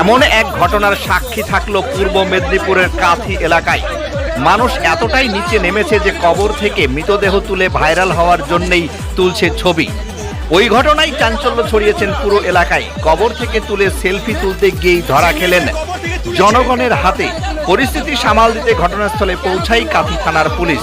এমন এক ঘটনার সাক্ষী থাকল পূর্ব মেদিনীপুরের কাথি এলাকায়। মানুষ এতটাই নিচে নেমেছে যে কবর থেকে মৃতদেহ তুলে ভাইরাল হওয়ার জন্যই তুলছে ছবি। ওই ঘটনায় চাঞ্চল্য ছড়িয়েছেন পুরো এলাকায়। কবর থেকে তুলে সেলফি তুলতে গিয়েই ধরা খেলেন। জনগণের হাতে পরিস্থিতি সামাল দিতে ঘটনাস্থলে পৌঁছাই কাথি থানার পুলিশ।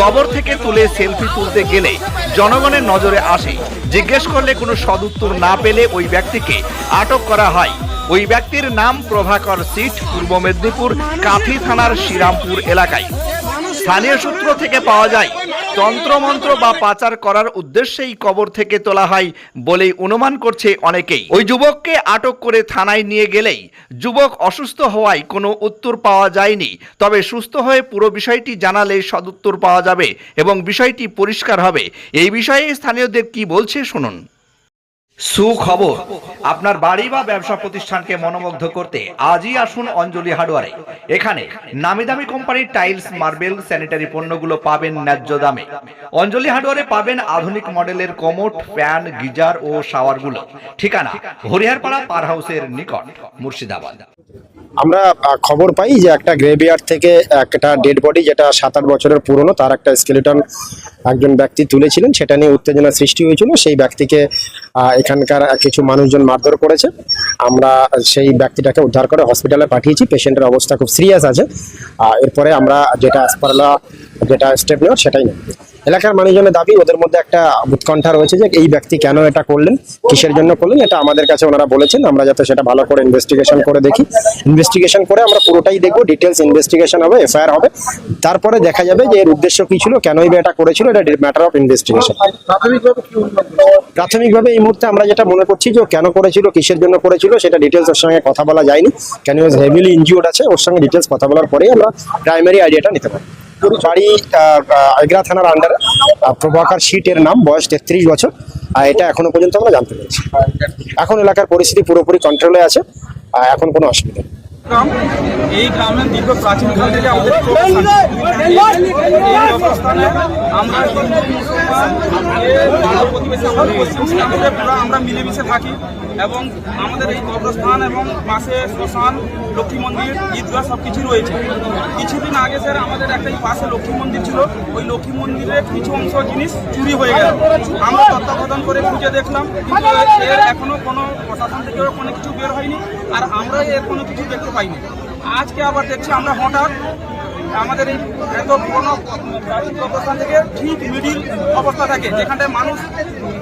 কবর থেকে তুলে সেলফি তুলতে গেলে জনগণের নজরে আসে। জিজ্ঞেস করলে কোনো সদুত্তর না পেলে ওই ব্যক্তিকে আটক করা হয়। ওই ব্যক্তির নাম প্রভাকর সিট, পূর্ব মেদিনীপুর, কাথি থানার শ্রীরামপুর এলাকায়। স্থানীয় সূত্র থেকে পাওয়া যায়, তন্ত্রমন্ত্র বা পাচার করার উদ্দেশ্যেই কবর থেকে তোলা হয় বলেই অনুমান করছে অনেকেই। ওই যুবককে আটক করে থানায় নিয়ে গেলেই যুবক অসুস্থ হওয়ায় কোনো উত্তর পাওয়া যায়নি। তবে সুস্থ হয়ে পুরো বিষয়টি জানালে সদুত্তর পাওয়া যাবে এবং বিষয়টি পরিষ্কার হবে। এই বিষয়ে স্থানীয়দের কি বলছে শুনুন। সুখবর। আপনার বাড়ি বা ব্যবসা প্রতিষ্ঠানকে মনোমুগ্ধ করতে আজই আসুন অঞ্জলি হার্ডওয়ারে। এখানে নামি দামি কোম্পানির টাইলস, মার্বেল, স্যানিটারি পণ্যগুলো পাবেন ন্যায্য দামে। অঞ্জলি হার্ডওয়ারে পাবেন আধুনিক মডেলের কোমোট, ফ্যান, গিজার ও শাওয়ারগুলো। ঠিকানা হরিহারপাড়া পার হাউসের নিকট, মুর্শিদাবাদ। আমরা খবর পাই যে একটা গ্রেভিয়ার্ড থেকে একটা ডেড বডি যেটা সাত আট বছরের পুরনো, তার একটা স্কেলেটন একজন ব্যক্তি তুলেছিলেন, সেটা নিয়ে উত্তেজনা সৃষ্টি হয়েছিল। সেই ব্যক্তিকে এখানকার কিছু মানুষজন মারধর করেছে। আমরা সেই ব্যক্তিটাকে উদ্ধার করে হসপিটালে পাঠিয়েছি। পেশেন্টের অবস্থা খুব সিরিয়াস আছে। এরপরে আমরা যেটা আসপারলা যেটা স্টেপ নেওয়ার সেটাই নেব। এলাকার মানুষজনের দাবি ওদের মধ্যে একটা উৎকণ্ঠা রয়েছে যে এই ব্যক্তি কেন এটা করলেন কিসের জন্য করলেন এটা আমাদের কাছে ওনারা বলেছেন আমরা যাতে সেটা ভালো করে ইনভেস্টিগেশন করে দেখি। ইনভেস্টিগেশন করে আমরা পুরোটাই দেখব ডিটেলস ইনভেস্টিগেশন হবে এফআইআর হবে। তারপরে দেখা যাবে যে এর উদ্দেশ্য কি ছিল কেনই বা এটা করেছিল এটা ম্যাটার অফ ইনভেস্টিগেশন প্রাথমিকভাবে এই মুহূর্তে আমরা যেটা মনে করছি যে কেন করেছিল কিসের জন্য করেছিল সেটা ডিটেলস ওর সঙ্গে কথা বলা যায়নি। কেন হেভিলি ইনজিওর্ড আছে ওর সঙ্গে ডিটেলস কথা বলার পরেই আমরা প্রাইমারি আইডিয়াটা নিতে পারি বাড়ি আগ্রা থানার আন্ডারে প্রভাকর শীটের নাম, বয়স তেত্রিশ বছর। আর এটা এখনও পর্যন্ত আমরা জানতে পেরেছি। এখন এলাকার পরিস্থিতি পুরোপুরি কন্ট্রোলে আছে। এখন কোনো অসুবিধা নেই। গ্রাম। এই গ্রামের দীর্ঘ প্রাচীনকাল থেকে আমাদের এই অবস্থানে আমরা পাড়া প্রতিবেশী আমাদের পশ্চিম পুরো আমরা মিলেমিশে থাকি এবং আমাদের এই কবরস্থান এবং পাশে শ্মশান লক্ষ্মী মন্দির ঈদগাহ সব কিছু রয়েছে। কিছুদিন আগে স্যার আমাদের একটা পাশে লক্ষ্মী মন্দির ছিল। ওই লক্ষ্মী মন্দিরের কিছু অংশ জিনিস চুরি হয়ে গেল। আমরা তত্ত্বাবধান করে খুঁজে দেখলাম কিন্তু এর এখনও কোনো প্রশাসন থেকে কোনো কিছু বের হয়নি। আর আমরা এর কোনো কিছু দেখতে পাইনি। আজকে আবার দেখছি আমরা হঠাৎ আমাদের এই এত পুরোনো কবরস্থান থেকে ঠিক মিডিল অবস্থা থাকে, যেখানটায় মানুষ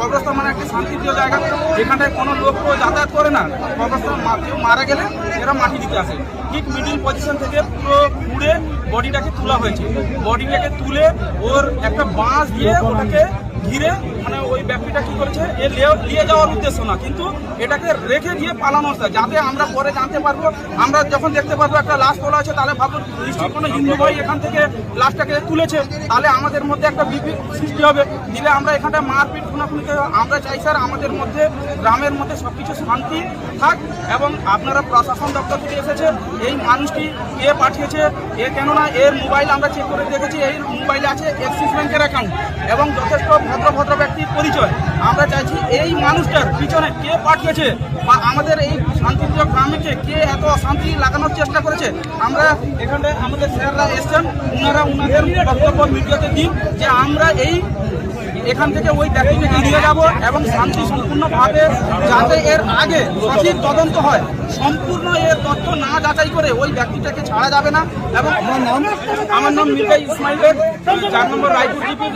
কবরস্থান মানে একটা শান্তিপ্রিয় জায়গা, যেখানটায় কোনো লোক কেউ যাতায়াত করে না। কবরস্থান কেউ মারা গেলে এরা মাটি দিতে আসে। ঠিক মিডিল পজিশন থেকে পুরো ঘুরে বডিটাকে তোলা হয়েছে। বডিটাকে তুলে ওর একটা বাঁশ দিয়ে ওটাকে ঘিরে মানে ওই ব্যক্তিটা কি করেছে? এ নিয়ে যাওয়ার উদ্দেশ্য না, কিন্তু এটাকে রেখে দিয়ে পালানো হচ্ছে যাতে আমরা পরে জানতে পারব, আমরা যখন দেখতে পারব একটা লাশ তোলা আছে, তাহলে ভাববো নিশ্চয়ই কোনো হিন্দু ভাই এখান থেকে লাশটাকে তুলেছে। তাহলে আমাদের মধ্যে একটা বিপি সৃষ্টি হবে। দিলে আমরা এখানটা মারপিট খুনাখুনিকে আমরা চাই স্যার আমাদের মধ্যে, গ্রামের মধ্যে সব কিছু শান্তি থাক এবং আপনারা প্রশাসন দপ্তর থেকে এসেছে, এই মানুষটি কে পাঠিয়েছে, এ কেননা এর মোবাইল আমরা চেক করে দেখেছি, এই মোবাইলে আছে এক্সিস ব্যাংকের অ্যাকাউন্ট এবং যথেষ্ট ভদ্র ভদ্র ব্যক্তির পরিচয়। আমরা চাইছি এই মানুষটার পিছনে কে পাঠিয়েছে বা আমাদের এই শান্তিপ্রিয় গ্রামকে কে এত শান্তি লাগানোর চেষ্টা করেছে, আমরা এখানে আমাদের স্যাররা এসছেন ওনারা ওনাদের বক্তব্য মিডিয়াতে দিন যে আমরা এই এখান থেকে ওই ব্যক্তিকে নিয়ে যাব এবং শান্তি সম্পূর্ণভাবে যাতে এর আগে সঠিক তদন্ত হয়। সম্পূর্ণ এর তথ্য না যাচাই করে ওই ব্যক্তিটাকে ছাড়া যাবে না। এবং আমার নাম আমার নাম মির্জা ইসমাইল বেগ, চার নম্বর রায়পুর